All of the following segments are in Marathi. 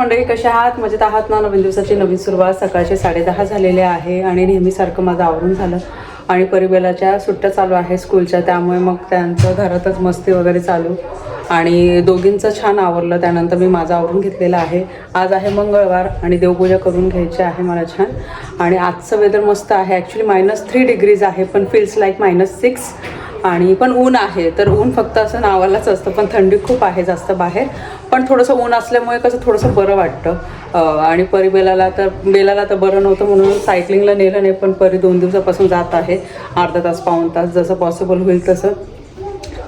मंडळी कशा आहात? मजेत आहात ना? नवीन दिवसाची नवीन सुरुवात. सकाळचे साडेदहा झालेले आहे आणि नेहमीसारखं माझं आवरून झालं. आणि परिबेलाच्या सुट्ट्या चालू आहे स्कूलच्या त्यामुळे मग त्यांचं घरातच मस्ती वगैरे चालू. आणि दोघींचं छान आवरलं त्यानंतर मी माझं आवरून घेतलेलं आहे. आज आहे मंगळवार आणि देवपूजा करून घ्यायची आहे मला छान. आणि आजचं वेदर मस्त आहे. ॲक्च्युली मायनस थ्री डिग्रीज आहे पण फील्स लाईक मायनस सिक्स आणि पण ऊन आहे तर ऊन फक्त असं नावालाच असतं पण थंडी खूप आहे जास्त बाहेर. पण थोडंसं ऊन असल्यामुळे कसं थोडंसं बरं वाटतं. आणि परी बेलाला तर बेलाला तर बरं नव्हतं म्हणून सायकलिंगला नेलं नाही पण परी दोन दिवसापासून जात आहे. अर्धा तास पाऊण तास जसं पॉसिबल होईल तसं.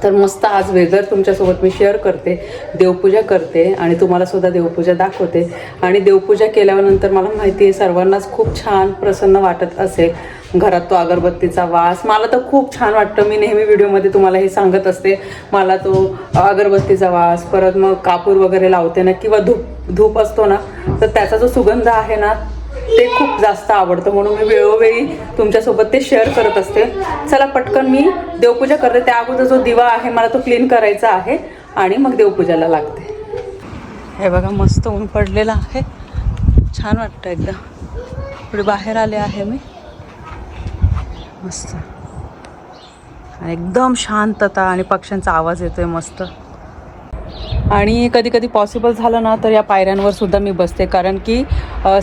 तर मस्त आज वेदर तुमच्यासोबत मी शेअर करते देवपूजा करते आणि तुम्हाला सुद्धा देवपूजा दाखवते. आणि देवपूजा केल्यानंतर मला माहिती आहे सर्वांनाच खूप छान प्रसन्न वाटत असेल. घरात तो अगरबत्तीचा वास. मला तर खूप छान वाटतं. मी नेहमी व्हिडिओमध्ये तुम्हाला हे सांगत असते. मला तो अगरबत्तीचा वास परत मग कापूर वगैरे लावते ना किंवा धूप धूप असतो ना तर त्याचा जो सुगंध आहे ना ते खूप जास्त आवडतं म्हणून मी वेळोवेळी तुमच्यासोबत ते शेअर करत असते. चला पटकन मी देवपूजा करते. त्या अगोदर जो दिवा आहे मला तो क्लीन करायचा आहे आणि मग देवपूजाला लागते. हे बघा मस्त ऊन पडलेलं आहे. छान वाटतं एकदा. पुढे बाहेर आले आहे मी. मस्त. एकदम शांतता आणि पक्ष्यांचा आवाज येतोय मस्त. आणि कधी कधी पॉसिबल झालं ना तर या पायऱ्यांवर सुद्धा मी बसते. कारण की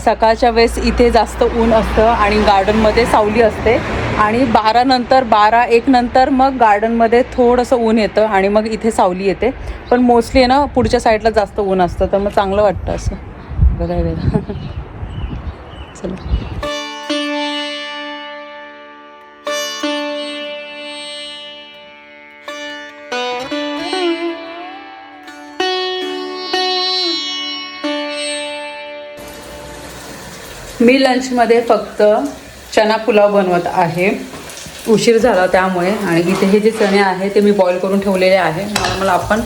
सकाळच्या वेळेस इथे जास्त ऊन असतं आणि गार्डनमध्ये सावली असते. आणि बारा नंतर बारा एक नंतर मग गार्डनमध्ये थोडंसं ऊन येतं आणि मग इथे सावली येते. पण मोस्टली ना पुढच्या साईडला जास्त ऊन असतं तर मग चांगलं वाटतं असं. बघायला चला. मी लंचमध्ये फक्त चना पुलाव बनवत आहे. उशीर झाला त्यामुळे आणि इथे हे जे चणे आहे ते मी बॉईल करून ठेवलेले आहे. नॉर्मल आपण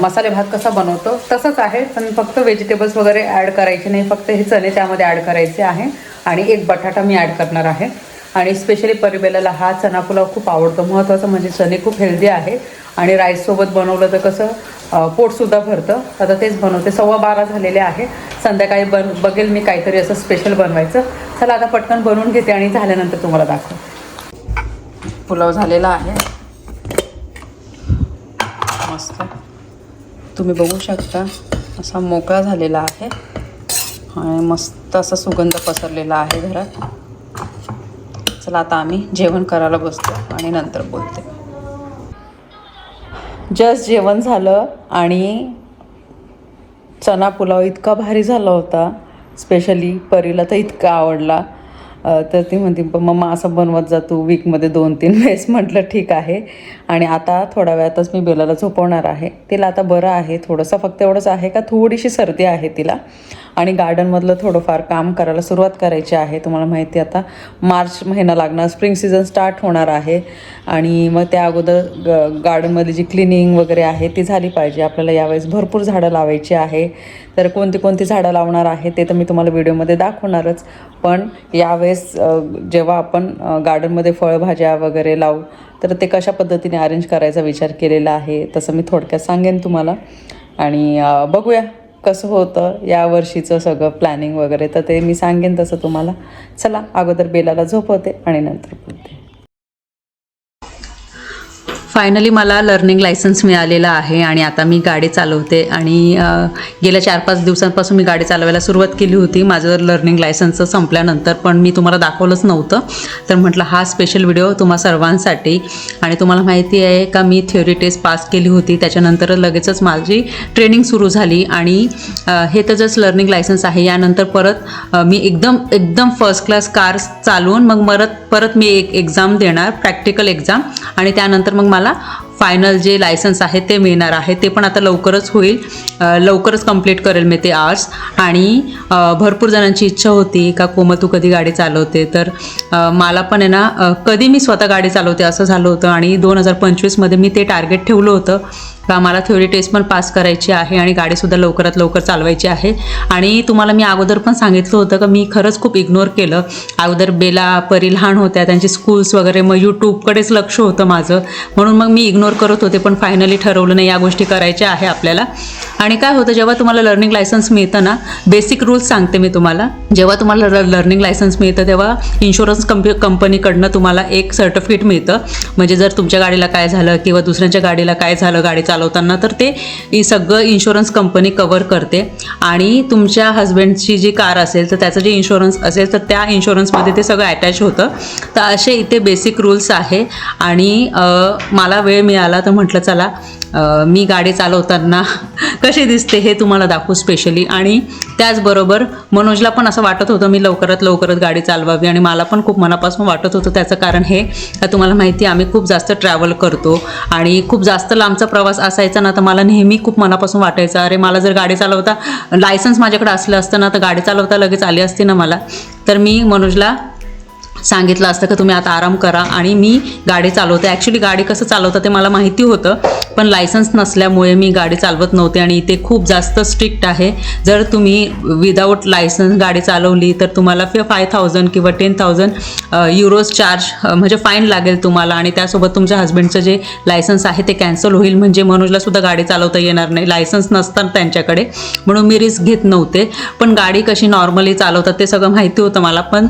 मसाले भात कसा बनवतो तसंच आहे पण फक्त व्हेजिटेबल्स वगैरे ॲड करायचे नाही. फक्त हे चणे त्यामध्ये ॲड करायचे आहे आणि एक बटाटा मी ॲड करणार आहे. आणि स्पेशली परिबेलाला हा चना पुलाव खूप आवडतो. महत्त्वाचं म्हणजे चणे खूप हेल्दी आहे. आणि राईससोबत बनवलं तर कसं पोटसुद्धा भरतं. आता तेच बनवते. सव्वा बारा झालेले आहे. संध्याकाळी बन बघेल मी काहीतरी असं स्पेशल बनवायचं. चला आता पटकन बनवून घेते आणि झाल्यानंतर तुम्हाला दाखव पुलाव झालेला आहे. मस्त. तुम्ही बघू शकता असा मोकळा झालेला आहे. आणि मस्त असा सुगंध पसरलेला आहे घरात. चला आता आम्ही जेवण करायला बसतो आणि नंतर बोलते. जस्ट जेवण झालं आणि चना पुलाव इतका भारी झाला होता. स्पेशली परीला तर इतका आवडला. तर ती म्हणते मम्मा असं बनवत जा तू वीकमध्ये दोन तीन वेळेस. म्हटलं ठीक आहे. आणि आता थोड्या वेळातच मी बेलाला झोपवणार आहे. तिला आता बरं आहे थोडंसं फक्त एवढंच आहे का थोडीशी सर्दी आहे तिला. आणि गार्डनमधलं थोडंफार काम करायला सुरुवात करायची आहे. तुम्हाला माहिती आता मार्च महिना लागणार स्प्रिंग सीझन स्टार्ट होणार आहे. आणि मग त्या अगोदर ग गार्डनमधली जी क्लिनिंग वगैरे आहे ती झाली पाहिजे. आपल्याला यावेळेस भरपूर झाडं लावायची आहे. तर कोणती कोणती झाडं लावणार आहे ते तर मी तुम्हाला व्हिडिओमध्ये दाखवणारच. पण यावेळेस जेव्हा आपण गार्डनमध्ये फळभाज्या वगैरे लावू तर ते कशा पद्धतीने अरेंज करायचा विचार केलेला आहे तसं मी थोडक्यात सांगेन तुम्हाला. आणि बघूया. कसं होतं या वर्षीचं सगळं प्लॅनिंग वगैरे तर ते मी सांगेन तसं तुम्हाला. चला अगोदर बेलाला झोपवते आणि नंतर बोलते. फायनली मला लर्निंग लायसन्स मिळालेलं आहे आणि आता मी गाडी चालवते आणि गेल्या चार पाच दिवसांपासून मी गाडी चालवायला सुरुवात केली होती. माझं लर्निंग लायसन्सचं संपल्यानंतर पण मी तुम्हाला दाखवलंच नव्हतं. तर म्हटलं हा स्पेशल व्हिडिओ तुम्हा सर्वांसाठी. आणि तुम्हाला माहिती आहे का मी थिअरी टेस्ट पास केली होती. त्याच्यानंतर लगेचच माझी ट्रेनिंग सुरू झाली आणि हे तर जस्ट लर्निंग लायसन्स आहे. यानंतर परत मी एकदम एकदम फर्स्ट क्लास कार चालवून मग परत परत मी एक एक्झाम देणार प्रॅक्टिकल एक्झाम आणि त्यानंतर मग मला फायनल जे लायसन्स आहे ते मिळणार आहे ते पण आता लवकरच होईल. लवकरच कंप्लीट करेल मी ते आर्ट्स आणि भरपूर जणांची इच्छा होती का कोमल तू कधी गाडी चालवते? तर मला पण आहे ना कधी मी स्वतः गाडी चालवते असं झालं होतं आणि दोन हजार पंचवीसमध्ये मी ते टार्गेट ठेवलं होतं. का मला थ्योरी टेस्ट पण पास करायची आहे आणि गाडीसुद्धा लवकरात लवकर चालवायची आहे. आणि तुम्हाला मी अगोदर पण सांगितलं होतं का मी खरंच खूप इग्नोर केलं. अगोदर बेला परी लहान होत्या त्यांची स्कूल्स वगैरे मग यूट्यूबकडेच लक्ष होतं माझं. म्हणून मग मी इग्नोर करत होते पण फायनली ठरवलं नाही या गोष्टी करायच्या आहे आपल्याला. आणि काय होतं जेव्हा तुम्हाला लर्निंग लायसन्स मिळतं ना बेसिक रूल्स सांगते मी तुम्हाला. जेव्हा तुम्हाला लर्निंग लायसन्स मिळतं तेव्हा इन्शुरन्स कंपनी कंपनीकडनं तुम्हाला एक सर्टिफिकेट मिळतं. म्हणजे जर तुमच्या गाडीला काय झालं किंवा दुसऱ्यांच्या गाडीला काय झालं गाडी चालवताना तर ते सगळं इन्शुरन्स कंपनी कवर करते. आणि तुमच्या हस्बंडची जी कार असेल तर त्याचं जे इन्शुरन्स असेल तर त्या इन्शुरन्समध्ये ते सगळं अटॅच होतं. तर असे इथे बेसिक रूल्स आहे. आणि मला वेळ मिळाला तर म्हटलं चला मी गाडी चालवताना कशी दिसते हे तुम्हाला दाखवू स्पेशली आणि त्याचबरोबर मनोजला पण असं वाटत होतं मी लवकरात लवकरात गाडी चालवावी आणि मला पण खूप मनापासून वाटत होतं त्याचं कारण हे तुम्हाला माहिती आम्ही खूप जास्त ट्रॅव्हल करतो आणि खूप जास्त लांबचा प्रवास असायचा ना तर मला नेहमी खूप मनापासून वाटायचं अरे मला जर गाडी चालवता लायसन्स माझ्याकडे असलं असतं ना तर गाडी चालवता लगेच आली असती ना मला. तर मी मनोजला सांगितलं असतं का तुम्ही आता आराम करा आणि मी गाडी चालवते. ॲक्च्युली गाडी कसं चालवतं ते मला माहिती होतं पण लायसन्स नसल्यामुळे मी गाडी चालवत नव्हते आणि इथे खूप जास्त स्ट्रिक्ट आहे. जर तुम्ही विदाऊट लायसन्स गाडी चालवली तर तुम्हाला फि फाय थाउजंड किंवा टेन थाउजंड युरोज चार्ज म्हणजे फाईन लागेल तुम्हाला आणि त्यासोबत तुमच्या हस्बंडचं जे लायसन्स आहे ते कॅन्सल होईल. म्हणजे मनोजला सुद्धा गाडी चालवता येणार नाही. लायसन्स नसतात त्यांच्याकडे. म्हणून मी रिस्क घेत नव्हते. पण गाडी कशी नॉर्मली चालवतात ते सगळं माहिती होतं मला. पण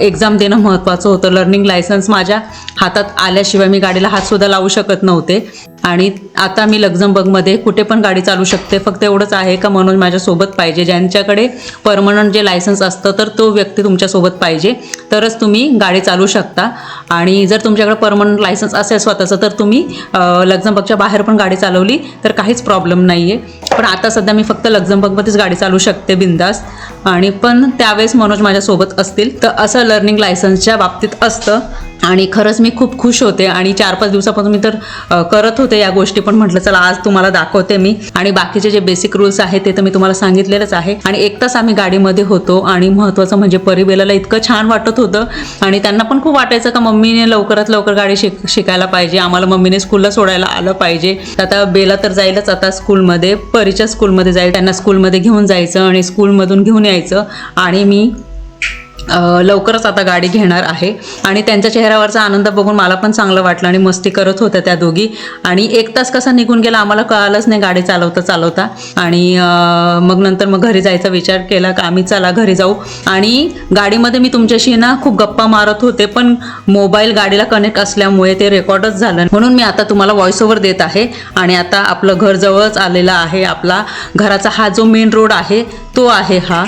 एक्झाम देणं महत्त्वाचं होतं. लर्निंग लायसन्स माझ्या हातात आल्याशिवाय मी गाडीला हातसुद्धा लावू शकत नव्हते. आणि आता मी लक्झमबर्गमध्ये कुठे पण गाडी चालू शकते. फक्त एवढंच आहे का मनोज माझ्यासोबत पाहिजे. ज्यांच्याकडे परमनंट जे लायसन्स असतं तर तो व्यक्ती तुमच्यासोबत पाहिजे. तरच तुम्ही गाडी चालू शकता. आणि जर तुमच्याकडे परमनंट लायसन्स असेल स्वतःचं तर तुम्ही अं, लक्झमबर्गच्या बाहेर पण गाडी चालवली तर काहीच प्रॉब्लेम नाही आहे पण आता सध्या मी फक्त लक्झमबर्गमध्येच गाडी चालू शकते बिंदास. आणि पण त्यावेळेस मनोज माझ्यासोबत असतील तर असं लर्निंग लायसन्सच्या बाबतीत असतं. आणि खरंच मी खूप खुश होते आणि चार पाच दिवसापासून मी तर करत होते या गोष्टी पण म्हटलं चला आज तुम्हाला दाखवते मी. आणि बाकीचे जे बेसिक रूल्स आहेत ते तर मी तुम्हाला सांगितलेलंच आहे. आणि एक तास आम्ही गाडीमध्ये होतो आणि महत्त्वाचं म्हणजे परिबेलाला इतकं छान वाटत होतं आणि त्यांना पण खूप वाटायचं का मम्मीने लवकरात लवकर गाडी शिक शिकायला पाहिजे आम्हाला मम्मीने स्कूलला सोडायला आलं पाहिजे. आता बेला तर जाईलच आता स्कूलमध्ये परीच्या स्कूलमध्ये जाईल त्यांना स्कूलमध्ये घेऊन जायचं आणि स्कूलमधून घेऊन यायचं. आणि मी लवकरच आता गाडी घेणार आहे. आणि त्यांच्या चेहऱ्यावरचा आनंद बघून मला पण चांगलं वाटलं आणि मस्ती करत होत्या त्या दोघी. आणि एक तास कसा निघून गेला आम्हाला कळालंच नाही गाडी चालवता चालवता. आणि मग नंतर मग घरी जायचा विचार केला का आम्ही चला घरी जाऊ. आणि गाडीमध्ये मी तुमच्याशी ना खूप गप्पा मारत होते पण मोबाईल गाडीला कनेक्ट असल्यामुळे ते रेकॉर्डच झालं म्हणून मी आता तुम्हाला व्हॉइस ओव्हर देत आहे. आणि आता आपलं घर जवळच आलेलं आहे आपला. घराचा हा जो मेन रोड आहे तो आहे हा.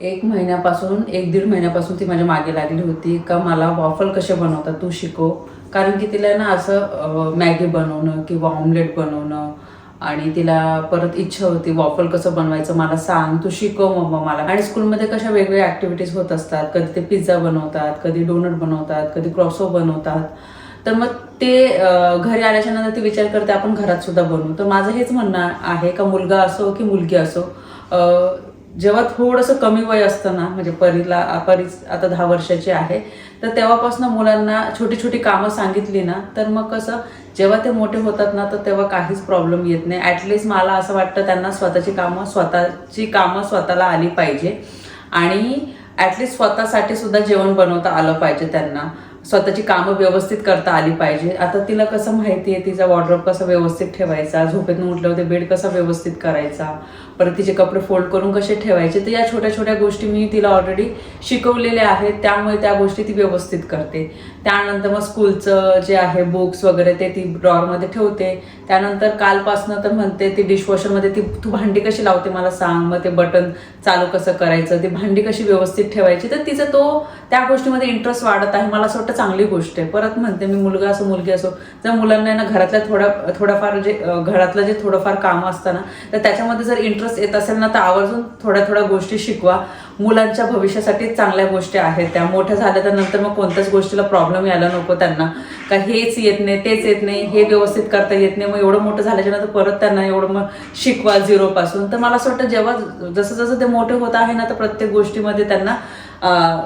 एक महिन्यापासून एक दीड महिन्यापासून ती माझ्या मागे लागली होती. का मला वॉफल कसे बनवतात तू शिकव. कारण की तिला ना असं मॅगी बनवणं किंवा ऑमलेट बनवणं आणि तिला परत इच्छा होती वॉफल कसं बनवायचं मला सांग तू शिकव मग मला. आणि स्कूलमध्ये कशा वेगवेगळ्या ॲक्टिव्हिटीज होत असतात. कधी ते पिझ्झा बनवतात कधी डोनट बनवतात कधी क्रॉसो बनवतात. तर मग ते घरी आल्याच्यानंतर ते विचार करते आपण घरात सुद्धा बनवू. तर माझं हेच म्हणणं आहे का मुलगा असो की मुलगी असो जेव्हा थोडंसं कमी वय असतं ना म्हणजे परीला परी आता दहा वर्षाची आहे तर तेव्हापासून मुलांना छोटी छोटी कामं सांगितली ना तर मग कसं जेव्हा ते मोठे होतात ना तर तेव्हा काहीच प्रॉब्लेम येत नाही. ॲटलिस्ट मला असं वाटतं त्यांना स्वतःची कामं स्वतःची कामं स्वतःला आली पाहिजे. आणि ॲटलिस्ट स्वतःसाठी सुद्धा जेवण बनवता आलं पाहिजे त्यांना. स्वतःची कामं व्यवस्थित करता आली पाहिजे. आता तिला कसं माहिती आहे तिचा वॉर्ड्रॉप कसा व्यवस्थित ठेवायचा झोपेतून उठल्यावर ते बेड कसा व्यवस्थित करायचा परत तिचे कपडे फोल्ड करून कसे ठेवायचे तर या छोट्या छोट्या गोष्टी मी तिला ऑलरेडी शिकवलेल्या आहेत. त्यामुळे त्या गोष्टी ती व्यवस्थित करते. त्यानंतर मग स्कूलचं जे आहे बुक्स वगैरे ते ती ड्रॉवरमध्ये ठेवते. त्यानंतर कालपासनं तर म्हणते ती डिशवॉशरमध्ये ती तू भांडी कशी लावते मला सांग? मग ते बटन चालू कसं करायचं? ती भांडी कशी व्यवस्थित ठेवायची? तर तिचा तो त्या गोष्टीमध्ये इंटरेस्ट वाढत आहे. मला असं वाटतं चांगली गोष्ट आहे. परत म्हणते मी मुलगा असो मुलगी असो जर मुलांना ना घरातल्या थोड्या थोडंफार जे घरातलं जे थोडंफार काम असतं ना तर त्याच्यामध्ये जर इंटरेस्ट येत असेल ना तर आवर्जून थोड्या थोड्या गोष्टी शिकवा. मुलांच्या भविष्यासाठी चांगल्या गोष्टी आहेत त्या. मोठ्या झाल्या तर नंतर मग कोणत्याच गोष्टीला प्रॉब्लेम यायला नको त्यांना. का हेच येत नाही तेच येत नाही हे व्यवस्थित करता येत नाही. मग एवढं मोठं झाल्याच्यानंतर परत त्यांना एवढं मग शिकवा झिरोपासून तर मला असं वाटतं जेव्हा जसं जसं ते मोठे होत आहे ना तर प्रत्येक गोष्टीमध्ये त्यांना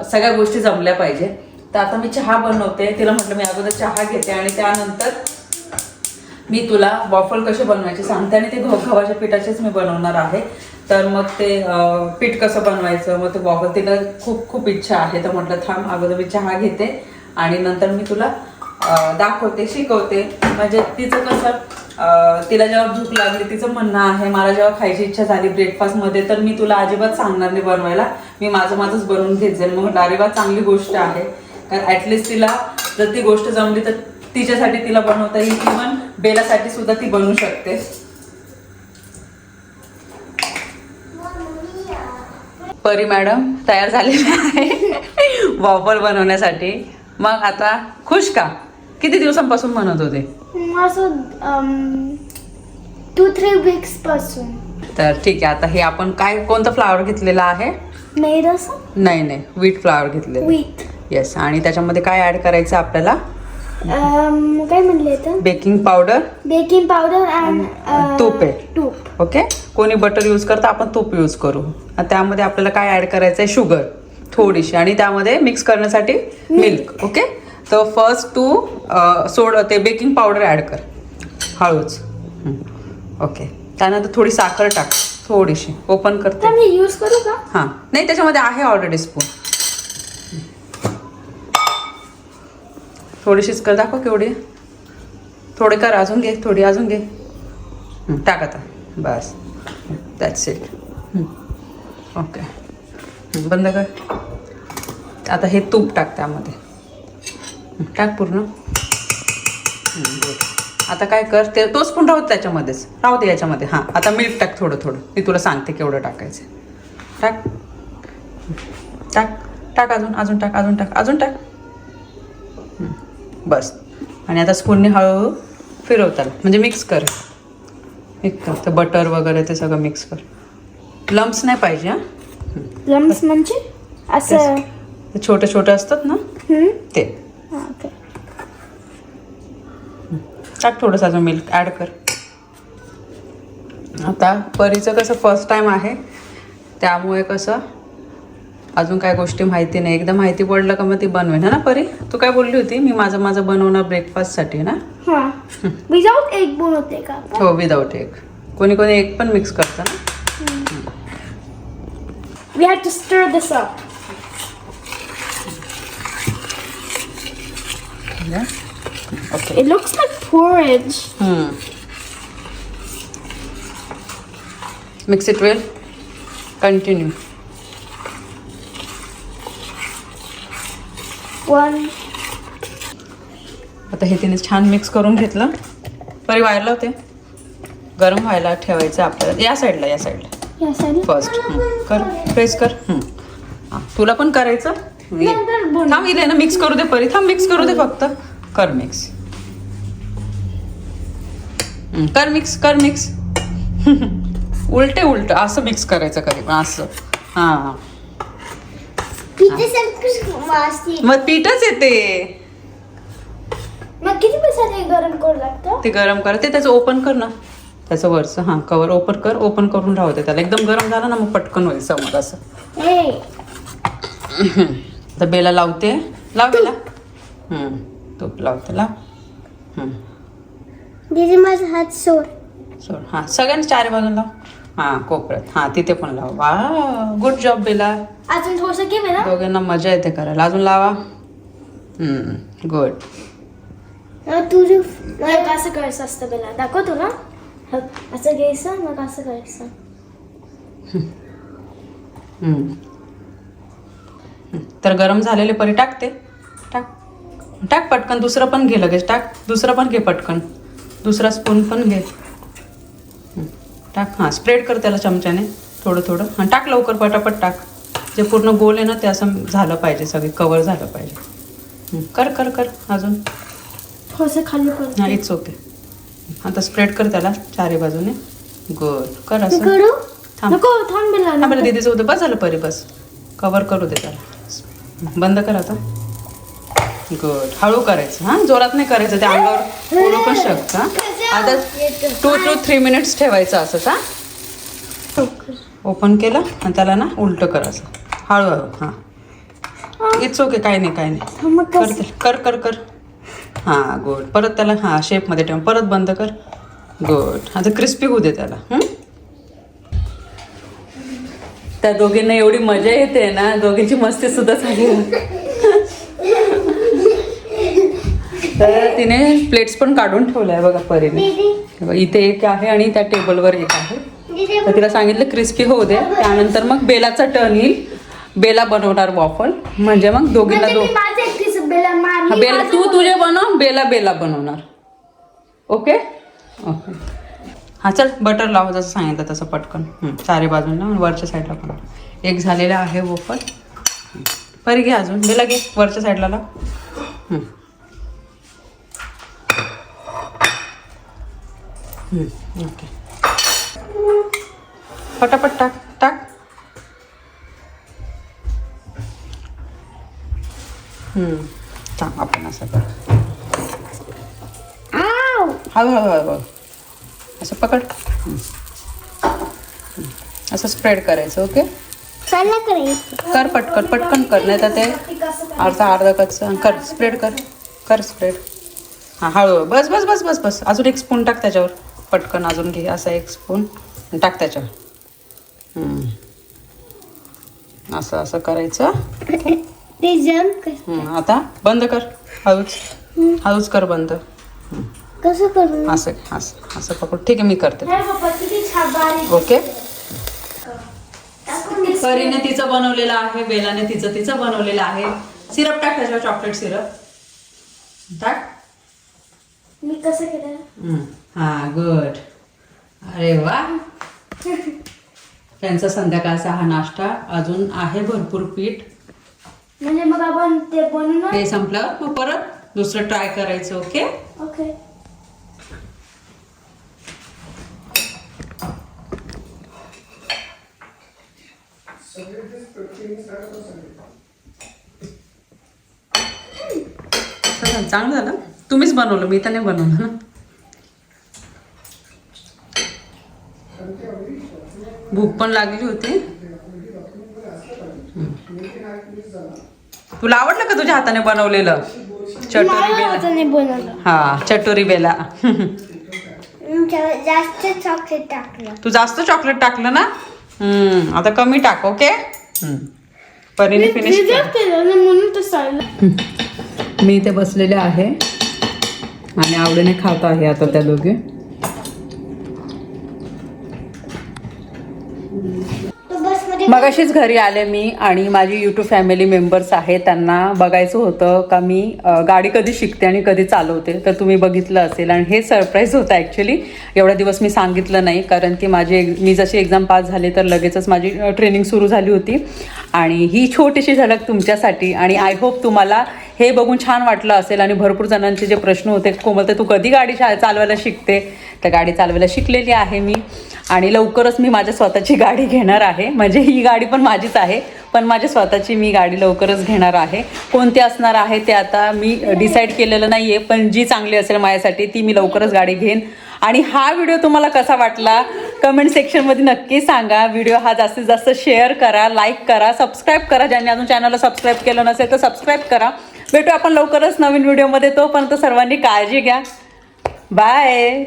सगळ्या गोष्टी जमल्या पाहिजे. तर आता मी चहा बनवते. तिला म्हटलं मी अगोदर चहा घेते आणि त्यानंतर मी तुला वॉफल कसे बनवायचे सांगते आणि ते गव्हाच्या पिठाचेच मी बनवणार आहे. तर मग ते पीठ कसं बनवायचं मग ते वॉफल तिला खूप खूप इच्छा आहे. तर म्हटलं थांब अगोदर मी चहा घेते आणि नंतर मी तुला दाखवते शिकवते. म्हणजे तिचं कसं तिला जेव्हा भूक लागली तिचं म्हणणं आहे मला जेव्हा खायची इच्छा झाली ब्रेकफास्टमध्ये तर मी तुला अजिबात सांगणार नाही बनवायला. मी माझं माझंच बनवून घेत जाईल मग म्हटलं अरे वा चांगली गोष्ट आहे. कारण ॲटलिस्ट तिला जर ती गोष्ट जमली तर तिच्यासाठी तिला बनवता येईल. इव्हन बेलासाठी सुद्धा ती बनवू शकते. परी मॅडम तयार झालेली आहे वॉफल बनवण्यासाठी. मग आता खुश का? किती दिवसांपासून म्हणत होते? टू थ्री वीक्सपासून. तर ठीक आहे आता हे आपण काय कोणतं फ्लावर घेतलेलं आहे? नाही नाही व्हीट फ्लावर घेतलेलं येस आणि त्याच्यामध्ये काय ऍड करायचं आपल्याला? काय म्हणले तर baking powder baking powder and तूप आहे. तूप. ओके कोणी बटर यूज करतं आपण तूप यूज करू. आणि त्यामध्ये आपल्याला काय ॲड करायचं आहे शुगर थोडीशी. आणि त्यामध्ये मिक्स करण्यासाठी मिल्क ओके तर फर्स्ट तू अ, सोड ते बेकिंग पावडर ॲड कर. हळूच. ओके त्यानंतर थोडी साखर टाक. थोडीशी. ओपन करते. तर मी यूज करू का? हां. नाही त्याच्यामध्ये आहे ऑलरेडी स्पून थोडीशीच कर दाखव केवढी. थोडी कर अजून घे थोडी अजून घे. टाक आता. बस. दॅट्स इट ओके बंद कर. आता हे तूप टाक त्यामध्ये. टाक पूर्ण. आता काय कर ते तोच पण राहू त्याच्यामध्येच. राहू दे याच्यामध्ये. हां आता मिल्क टाक थोडं थोडं. मी तुला सांगते केवढं टाकायचं. टाक. टाक. टाक अजून अजून टाक अजून टाक अजून टाक. बस. आणि आता स्पूनने हळूहळू फिरवताल म्हणजे मिक्स कर. मिक्स कर ते बटर वगैरे ते सगळं मिक्स कर. लम्स नाही पाहिजे हां? लम्स म्हणजे? असं छोटे छोटे असतात ना? हम्म? ते. हा, okay. टाक थोडंसं अजून मिल्क ॲड कर. आता परीचं कसं फर्स्ट टाईम आहे त्यामुळे कसं अजून काय गोष्टी माहिती नाही. एकदा माहिती पडलं का मग ती बनवेन है ना परी? तू काय बोलली होती? मी माझं माझं बनवणार ब्रेकफास्टसाठी ना? हा. विदाउट एग बनवते का? हो विदाऊट एग कोणी कोणी एग पण मिक्स करतं ना? We have to stir this up. Okay It looks like porridge. Mix it well continue One. आता हे तिने छान मिक्स करून घेतलं. परी व्हायला होते. गरम व्हायला ठेवायचं आपल्याला. या साईडला या साईडला. फर्स्ट कर प्रेस कर. तुला पण करायचं. थांब इथे ना मिक्स करू दे परी. थांब मिक्स करू दे फक्त. कर मिक्स कर मिक्स कर मिक्स उलटे उलट. असं मिक्स करायचं कधी पण. असं. हां. मग पीठच येते. मग किती पैसा गरम करू लागतं? ते गरम कर ते त्याचं ओपन कर ना. त्याचं वरचं हां कवर ओपन कर ओपन करून राहू दे त्याला. एकदम गरम झालं ना मग पटकन होईल समोर असं. तर बेला लावते. लाव बेला. तूप लावते लाव दीदी माझा हात सोड. सोड हां सगळ्यांनी चारी बाजून लाव. हां कोपऱ्यात. हां तिथे पण लाव. वा गुड जॉब बेला. अजून थोडस घे ना? दोघांना मजा येते करायला. अजून लावा. गुड तुझं मग असं करायचं असतं बेला. दाखवतो ना असं घ्यायचं मग असं करायचं. तर गरम झालेले परी टाकते टाक. टाक पटकन. दुसरं पण घे लगेच. टाक. दुसरं पण घे पटकन. दुसरा स्पून पण घे. टाक. हां स्प्रेड कर त्याला चमच्याने थोडं थोडं. हां टाक लवकर पटापट टाक. जे पूर्ण गोल आहे ना ते असं झालं पाहिजे सगळे कवर झालं पाहिजे. हं, कर कर कर अजून. थोडंसं खाली कर हा इट्स ओके आता स्प्रेड कर त्याला चारी बाजूने. गुड कर असं. थांब. थांब हा दीदीचं होतं. बस झालं परी बस. कवर करू दे त्याला. बंद कर आता. गुड हळू करायचं. हां जोरात नाही करायचं. त्या अंगावर ओढू पण शकतं. हां आता टू टू थ्री मिनिट्स ठेवायचं असंच हां? ओपन केलं आणि त्याला ना उलटं कर असं हळूहळू हां. इट्स ओके काय नाही काय नाही. कर कर कर हां गुड परत त्याला हां शेपमध्ये ठेव. परत बंद कर. गुड आता क्रिस्पी होऊ दे त्याला? त्या दोघींना एवढी मजा येते ना दोघींची मस्ती सुद्धा झाली. तर तिने प्लेट्स पण काढून ठेवल्या बघा परीने. इथे एक आहे आणि त्या टेबलवर एक आहे. तर तिला सांगितलं क्रिस्पी होऊ दे. त्यानंतर मग बेलाचा टर्न येईल. बेला बनवणार वॉफल म्हणजे मग दोघींना म्हणजे दो बेला तू तुझे बनव बेला बेला बनवणार. ओके? ओके. हा चल बटर लाव जसं सांगितलं तसं पटकन. चारी आणि वरच्या साईडला पण. एक झालेला आहे वोफल. परी घे अजून. बेला घे. वरच्या साईडला लाव. ओके. पटापट टाक टाक. थांब आपण असं. हळू हळू हळू असं पकड. असं स्प्रेड करायचं ओके? कर पटकन पटकन कर नाही तर ते अर्धा अर्धा कच्चं. कर स्प्रेड कर. कर स्प्रेड हां हळू बस बस बस बस बस. अजून एक स्पून टाक त्याच्यावर. पटकन अजून घे असा एक स्पून टाक त्याच्यावर. असं असं करायचं. आता बंद कर. हळूच. हळूच कर बंद. कसं करू? असं असं असं पकड. ठीक आहे मी करते. ओके. परीने तिचं बनवलेलं आहे बेलाने तिचं तिचं बनवलेलं आहे. सिरप टाक त्याच्यावर चॉकलेट सिरप टाक. मी कसं केलं? हा गुड अरे वा. त्यांचा संध्याकाळचा हा नाश्ता अजून आहे भरपूर पीठ. म्हणजे मग आपण ते बनवून हे संपल्यावर मग परत दुसरं ट्राय करायचं ओके ओके चांगलं झालं. तुम्हीच बनवलं मी तर नाही बनवलं ना. भूक पण लागली होती. तुला आवडलं का तुझ्या हाताने बनवलेलं? चटोरी बेला. हा चटोरी बेला. जास्त चॉकलेट टाकलं. तू जास्त चॉकलेट टाकलं ना? हम्म, आता कमी टाक ओके. परीने फिनिश मी इथे बसलेले आहे आणि आवडीने खात आहे आता त्या दोघे तो बसमध्ये मगाशीच घरी आले मी आणि माझी यूट्यूब फॅमिली मेंबर्स आहे त्यांना बघायचं होतं का मी गाडी कधी शिकते आणि कधी चालवते. तर तुम्ही बघितलं असेल आणि हे सरप्राईज होतं ॲक्च्युली एवढा दिवस मी सांगितलं नाही कारण की माझी मी जशी एक्झाम पास झाले तर लगेचच माझी ट्रेनिंग सुरू झाली होती. आणि ही छोटीशी झलक तुमच्यासाठी आणि आय होप तुम्हाला हे बघून छान वाटलं असेल आणि भरपूर जणांचे जे प्रश्न होते कोमल तर तू कधी गाडी शा चालवायला शिकते? तर गाडी चालवायला शिकलेली आहे मी आणि लवकरच मी माझ्या स्वतःची गाडी घेणार आहे. म्हणजे ही गाडी पण माझीच आहे पण माझ्या स्वतःची मी गाडी लवकरच घेणार आहे. कोणती असणार आहे ते आता मी डिसाईड केलेलं नाही आहे पण जी चांगली असेल माझ्यासाठी ती मी लवकरच गाडी घेईन. आणि हा व्हिडिओ तुम्हाला कसा वाटला कमेंट सेक्शनमध्ये नक्की सांगा. व्हिडिओ हा जास्तीत जास्त शेअर करा लाईक करा सबस्क्राईब करा. ज्यांनी अजून चॅनलला सबस्क्राईब केलं नसेल तर सबस्क्राईब करा. भेटू आपण लवकरच नवीन व्हिडिओमध्ये तोपर्यंत सर्वांनी काळजी घ्या. बाय